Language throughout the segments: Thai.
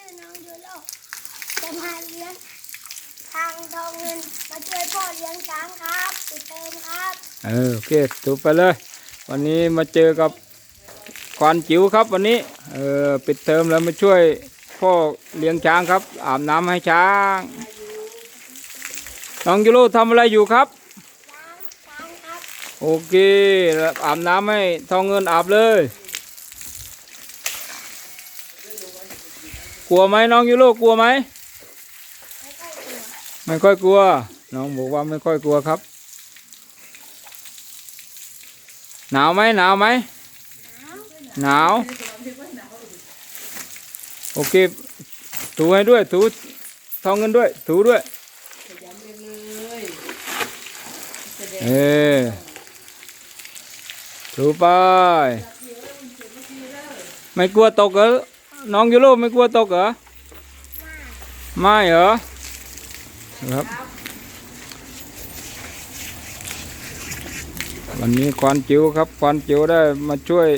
ชื่อน้องยูโรจะมาเลี้ยงทางทองเงินมาช่วยพ่อเลี้ยงช้างครับติดเติมครับเออโอเคถูกไปเลย วันนี้มาเจอกับควานจิ๋วครับวันนี้เออปิดเทอมแล้วมาช่วยพ่อเลี้ยงช้างครับ อาบน้ำให้ช้าง น้องยูโรทำอะไรอยู่ครับช้างช้างครับ โอเคแล้วอาบน้ำให้ทองเงินอาบเลย กลัวไหมน้องยูโรกลัวไหมไม่ค่อยกลัว น้องบอกว่าไม่ค่อยกลัวครับ หนาวไหมหนาวไหมหนาว โอเค ถูให้ด้วย ถูทองเงินด้วย ถูด้วย เออถูไป ไม่กลัวตกเหรอ น้องยูโรไม่กลัวตกเหรอ ไม่เหรอครับ วันนี้ควานจิ๋วครับควานจิ๋วได้มาช่วย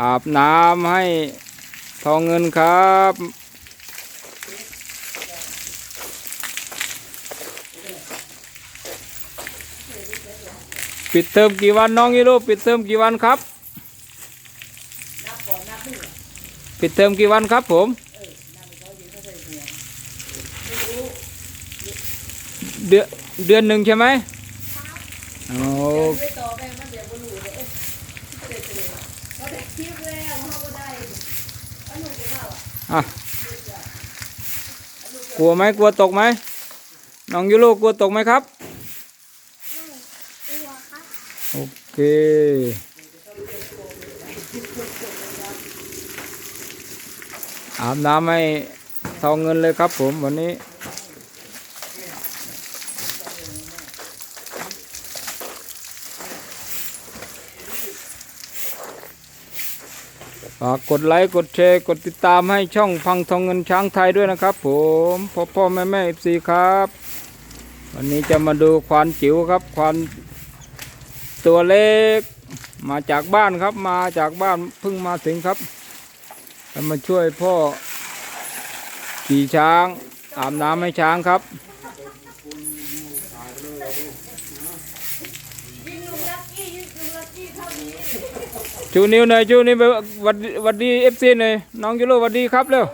อาบน้ำให้ทองเงินครับปิดเทอมกี่วันน้องยีโรปิดเทอมกี่วันครับ ปิดเทอมกี่วันครับผม เดือนเดือนหนึ่งใช่ไหมโอ้ไม่ต่อไปมันเดี๋ยวบ่รู้เด้อเด็กเลยเขาได้คลิปแล้วเขาก็ได้อันนู้นไปเข้าอะอะกลัวไหมกลัวตกไหมน้องยูโรกลัวตกไหมครับไม่กลัวครับโอเค อาบน้ำให้ทองเงินเลยครับผมวันนี้ ฝากกดไลค์กดแชร์กดติดตามให้ช่องพังทองเงินช้างไทยด้วยนะครับผมพ่อพ่อแม่แม่เอฟซีครับ วันนี้จะมาดูควานจิ๋วครับควานตัวเล็ก มาจากบ้านครับมาจากบ้านเพิ่งมาถึงครับ จะมาช่วยพ่อขี่ช้างอาบน้ำให้ช้างครับชูนิ้วหน่อยชูนิ้วหวัดหวัดดีเอฟซีหน่อยน้องยูโรหวัดดีครับเร็ว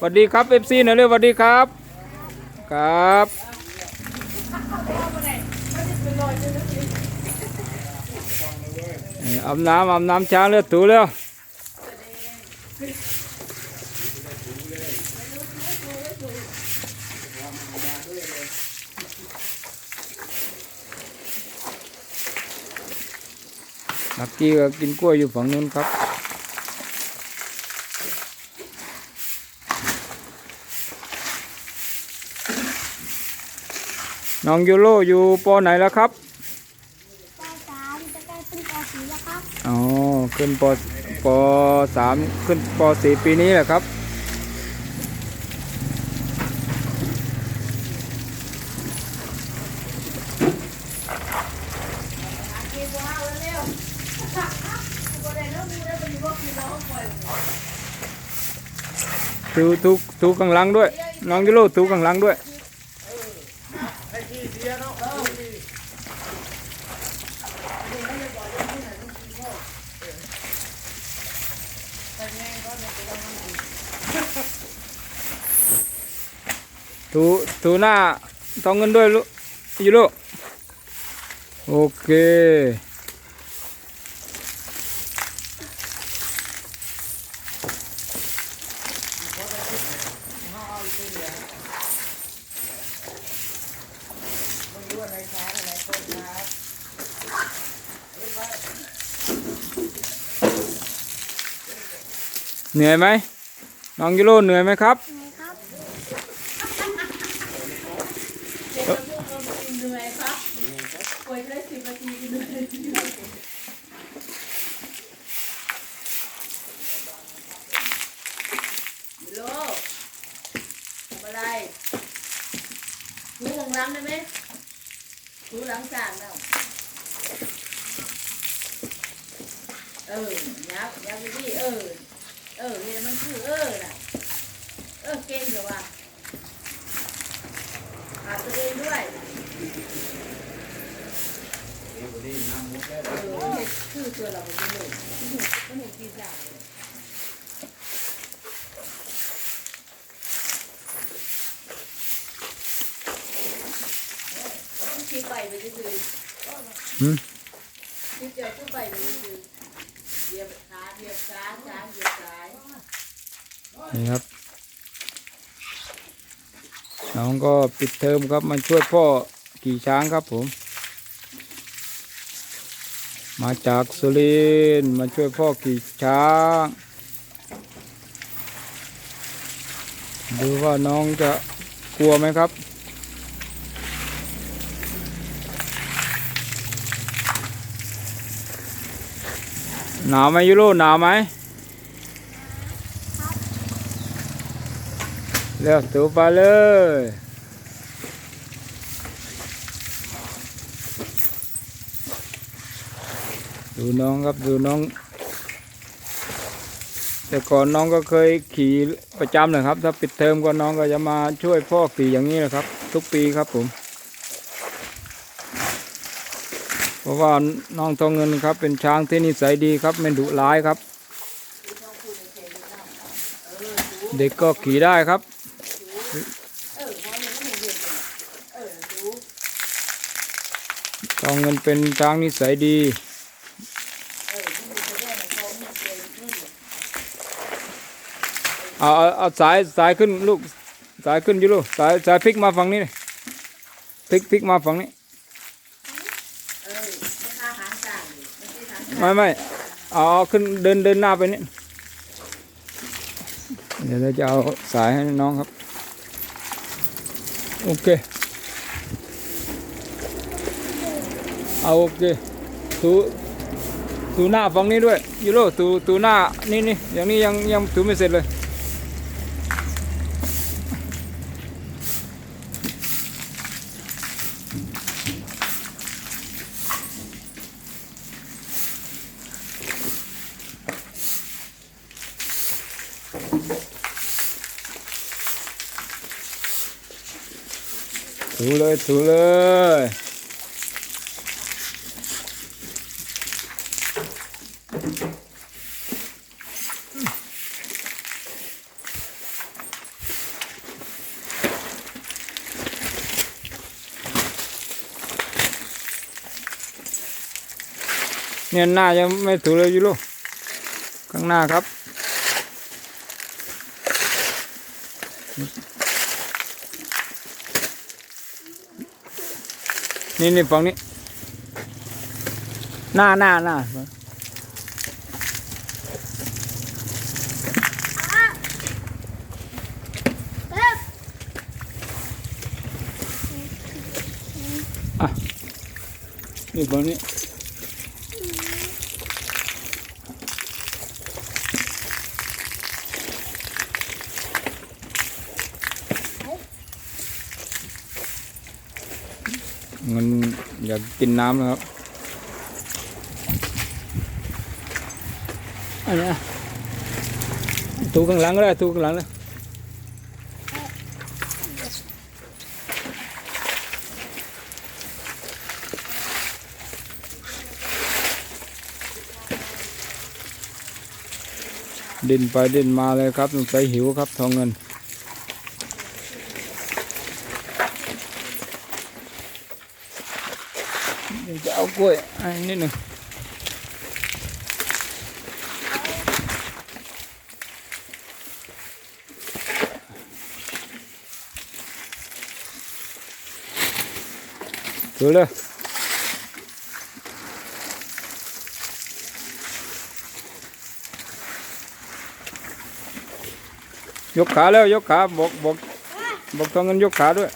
หวัดดีครับเอฟซีหน่อยเร็วหวัดดีครับ ครับอาบน้ำอาบน้ำช้างเร็วถูเร็ว ลักกี้ก็กินกล้วยอยู่ฝั่งนู้นครับ น้องยูโรอยู่ปอไหนแล้วครับปสามจะกลายเป็นปสี่แล้วครับ อ๋อ ขึ้นปปสามขึ้นปสี่ปีนี้แหละครับเก็บว้าวเร็ว ๆบ่ได้น้องมูได้บ่อยู่บ่กินแล้วปล่อยถูถูถูข้างหลังด้วย น้องยูโรถูข้างหลังด้วยถูถูหน้าต้องเงินด้วยลูกยูโรโอเค เหนื่อยไหมน้องยูโรเหนื่อยไหมครับเหนื่อยครับยิโร่ทำอะไรถูหลังหลังได้ไหมถูหลังจานแล้วเออยับยับไปดิเออ เออเห็นมันคือเออน่ะ เอ ออเก่งเดี๋ยวว่ะหาตัวเองด้วยเออเห็ดคือตัวเราไม่เลยไม่เห็นกินได้เลยคิดไปไปซื่อ หืม ๆคิดเดียวคิดไปไปซื่อเหยียบขาเหยียบซ้ายซ้ายเหยียบซ้ายนี่ครับ น้องก็ปิดเทอมครับมาช่วยพ่อขี่ช้างครับผม มาจากสุรินมาช่วยพ่อขี่ช้าง ดูว่าน้องจะกลัวไหมครับ หนาวไหมยูโรหนาวไหมเลือกตัวไปเลยดูน้องครับดูน้อง แต่ก่อนน้องก็เคยขี่ประจำเลยครับ ถ้าปิดเทอมก็น้องก็จะมาช่วยพ่อขี่อย่างนี้นะครับ ทุกปีครับผม เพ ราะว่าน้องทองเงินครับ เป็นช้างที่นิสัยดีครับไม่ดุร้ายครับ เด็กก็ขี่ได้ครับเออเพราะมันไม่เห็นเลยเออดูทองเงินเป็นช้างนิสัยดีเอาเอาเอาสายสายขึ้นลูกสายขึ้นอยู่ลูกสายสายพลิกมาฝั่งนี้พลิกพลิกมาฝั่งนี้ เออไม่ค่าหางต่างนี่ ไม่ไม่ไมเอาเอาขึ้นเดินเดินหน้าไปนี่เดี๋ยวเราจะเอาสายให้น้องครับ โอเค เอาโอเคตูตูหน้าฝั่งนี้ด้วยยูโรตูตูหน้านี่นี่อย่างนี้ยังยังตูไม่เสร็จเลย เลยถูเลย เนี่ยหน้ายังไม่ถูเลยอยู่ลูกข้างหน้าครับ นี่นี่ฝั่งนี้ หน้าหน้าหน้าอะนี่ฝั่งนี้ มันอยากกินน้ำนะครับอันนี้อะตูข้างหลังก็ได้ตูข้างหลังเลยดินไปดินมาเลยครับสงสัยหิวครับทองเงิน เดี๋ยวจะเอา กล้วยให้นิดหนึ่งถือเลยยกขาแล้วยกขาบอกบอกบอกทองเงินยกขาด้วย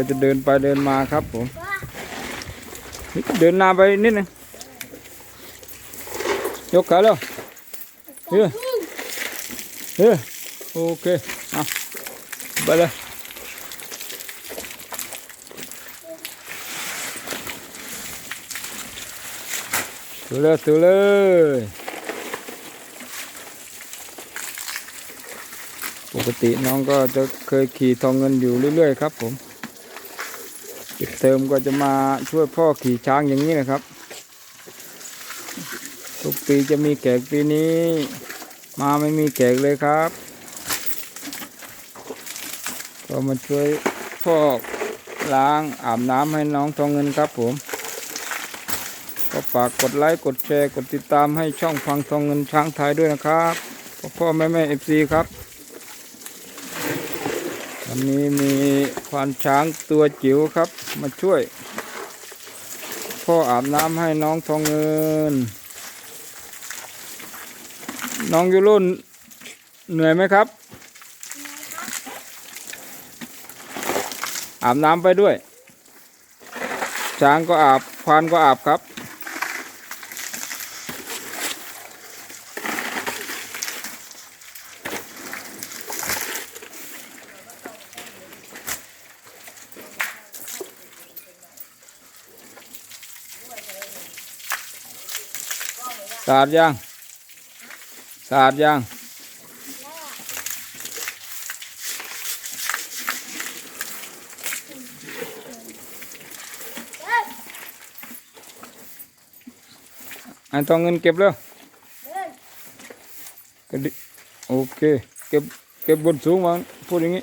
ก็จะเดินไปเดินมาครับผมเดินหน้าไปนิดนึงยกขาแล้วเฮ้ยเฮ้ยโอโอเคเอาไปเลยถือเลยถือเลยปกติน้องก็จะเคยขี่ทองเงินอยู่เรื่อยๆครับผม ปิดเทอมก็จะมาช่วยพ่อขี่ช้างอย่างนี้นะครับ ทุกปีจะมีแขกปีนี้ มาไม่มีแขกเลยครับ ก็มาช่วยพ่อล้างอาบน้ำให้น้องทองเงินครับผม ก็ฝากกดไลค์กดแชร์กดติดตามให้ช่องฟังทองเงินช้างไทยด้วยนะครับพ่อพ่อแม่แม่เอฟซีครับวันนี้มี ควานช้างตัวจิ๋วครับ มาช่วย พ่ออาบน้ำให้น้องทองเงิน น้องยูรุ่นเหนื่อยไหมครับ อาบน้ำไปด้วย ช้างก็อาบควานก็อาบครับ สะอาดยังสะอาดยังเดินไอต้องเงินเก็บแล้วเก็ดโอเค เก็บ เก็บบนสูงมาพูดอย่างนี้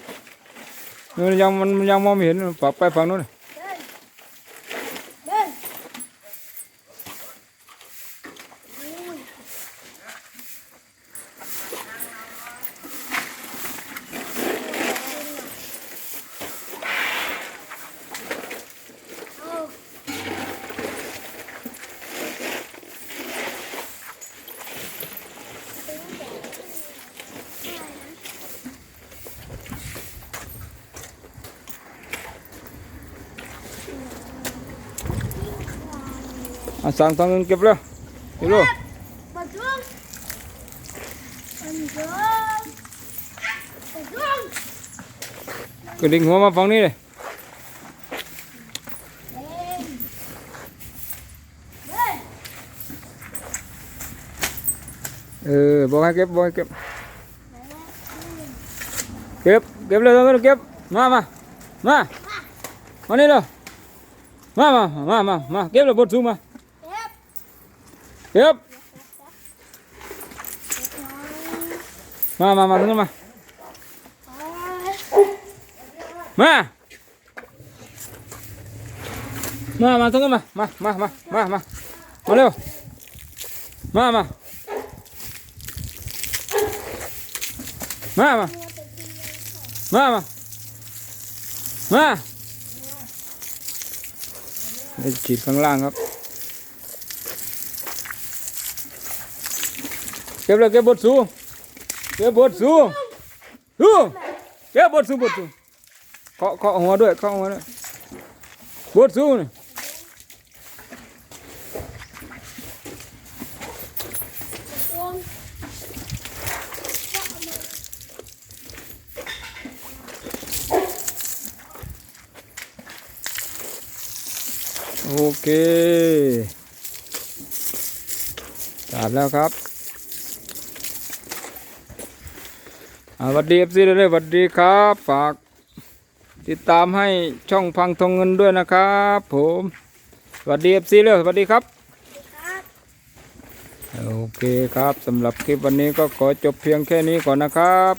มันยังมันมันยังมองไม่เห็นฝากไปฝั่งนู้น เดินเดินอืมเอา อะสั่งต้องเงินเก็บแล้วยูรุ่มาจุ้งมาจุ้งมาจุ้งกระดิ่งหัวมาฝั่งนี้เลยเดินเดินเออบอกให้เก็บบอกให้เก็บเก็บเก็บเลยต้องเงินเก็บมามามามานี่เลยมามามามามาเก็บเลยบนสูงมาเก็บ เก็บ เก็บน้อย มามามาตรงนี้นมา ไป มา มา มาตรงนี้นมา มา มา มา มา มา มาเร็ว มา มา มา มา มา มา มาเดี๋ยวฉีดข้างล่างครับ เก็บเลยเก็บบทสูเก็บบทสูงสูเก็บบทสูบทสูเคาะเคาะหัวด้วยเคาะหัวด้วยบทสูงนี่จุ้งโอเคตัดแล้วครับอ่า สวัสดีเอฟซีเลยสวัสดีครับ ฝาก ติดตามให้ช่องพังทองเงินด้วยนะครับผมสวัสดีเอฟซีเลยสวัสดีครับโอเคครับสำหรับคลิปวันนี้ก็ขอจบเพียงแค่นี้ก่อนนะครับ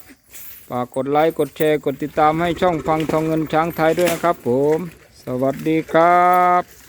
ฝากกดไลค์กดแชร์กดติดตามให้ช่องพังทองเงินช้างไทยด้วยนะครับผม สวัสดีครับ